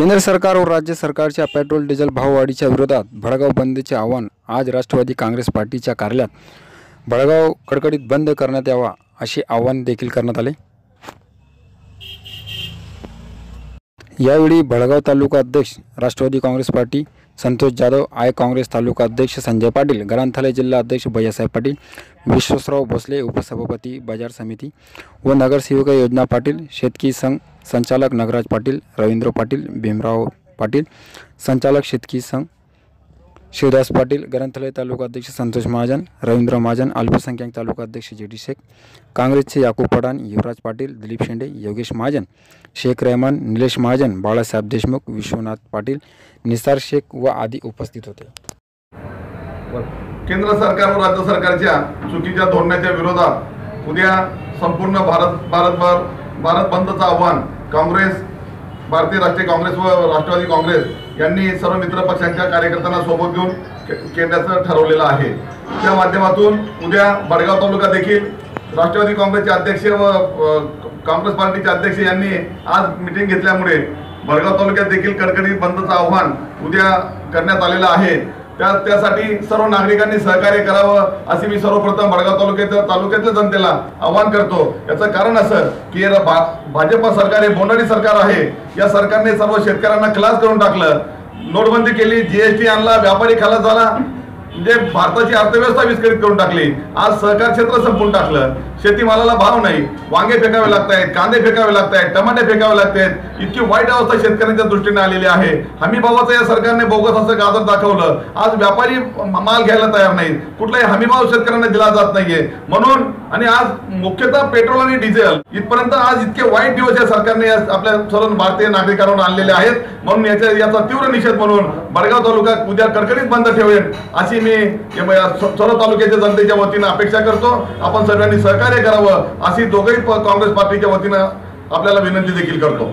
केंद्र सरकार व राज्य सरकारच्या पेट्रोल डिझेल भाववाढीच्या विरोधात भडगाव बंदचे आव्हान आज राष्ट्रवादी काँग्रेस पार्टीच्या कार्यालयात. भडगाव कडकडीत बंद करण्यात यावा असे आवाहन देखील करण्यात आले. यावेळी भडगाव तालुका अध्यक्ष Rashtrawadi Congress party Santosh Jadhav I Congress taluka अध्यक्ष संजय पाटील ग्रंथालय जिल्हा अध्यक्ष भैयासाहेब पाटील विश्वासराव भोसले उपसभापती बाजार समिती व नगरसेविका योजना पाटील शेतकी संघ संचालक नगराज पाटील रवींद्र पाटील भीमराव पाटील संचालक शेतकी संघ शिवदास पाटील ग्रंथालय तालुका अध्यक्ष संतोष महाजन रवींद्र महाजन अल्पसंख्याक तालुका अध्यक्ष जे डी शेख काँग्रेसचे याकूब पठाण युवराज पाटील दिलीप शेंडे योगेश महाजन शेख रहमान निलेश महाजन बाळासाहेब देशमुख विश्वनाथ पाटील निसार शेख व आदी उपस्थित होते. केंद्र सरकार व राज्य सरकारच्या चुकीच्या धोरणाच्या विरोधात उद्या संपूर्ण भारत भारतभर भारत बंदचं आव्हान काँग्रेस भारतीय राष्ट्रीय काँग्रेस व राष्ट्रवादी काँग्रेस यांनी सर्व मित्रपक्षांच्या कार्यकर्त्यांना सोबत घेऊन के- केंद्राचं ठरवलेलं आहे. त्या माध्यमातून उद्या बडगाव तालुका देखील राष्ट्रवादी काँग्रेसचे अध्यक्ष व काँग्रेस पार्टीचे अध्यक्ष यांनी आज मिटिंग घेतल्यामुळे बडगाव तालुक्यात देखील कडकडीत बंदचं आव्हान उद्या करण्यात आलेलं आहे. त्या त्यासाठी सर्व नागरिकांनी सहकार्य करावं असे मी सर्वप्रथम भडगाव तालुक्याच्या तालुक्यातल्या जनतेला आवाहन करतो. याचं कारण असं की भा- भाजप सरकार हे बोंडाडी सरकार आहे. या सरकारने सर्व शेतकऱ्यांना क्लास करून टाकलं. नोटबंदी केली जीएसटी आणला व्यापारी खालास झाला. म्हणजे भारताची अर्थव्यवस्था विस्कळीत करून टाकली. आज सहकार क्षेत्र संपून टाकलं. शेतीमालाला भाव नाही. वांगे फेकावे लागत आहेत कांदे फेकावे लागत आहेत टमाटे फेकावे लागत इतकी वाईट अवस्था शेतकऱ्यांच्या दृष्टीने आलेली आहे. हमी भावाचं या सरकारने बोगस असं गाजर दाखवलं. आज व्यापारी माल घ्यायला तयार नाहीत. कुठलाही हमीभाव शेतकऱ्यांना दिला जात नाहीये. म्हणून आणि आज मुख्यतः पेट्रोल आणि डिझेल इथपर्यंत आज इतके वाईट दिवस या सरकारने आपल्या सर्व भारतीय नागरिकांवर आणलेले आहेत. म्हणून याच्या याचा तीव्र निषेध म्हणून बडगाव तालुका उद्या कडकडीत बंद ठेवेल अशी मी सर्व तालुक्याच्या जनतेच्या वतीनं अपेक्षा करतो. आपण सर्वांनी सहकार्य करावं अशी दोघंही काँग्रेस पार्टीच्या वतीनं आपल्याला विनंती देखील करतो.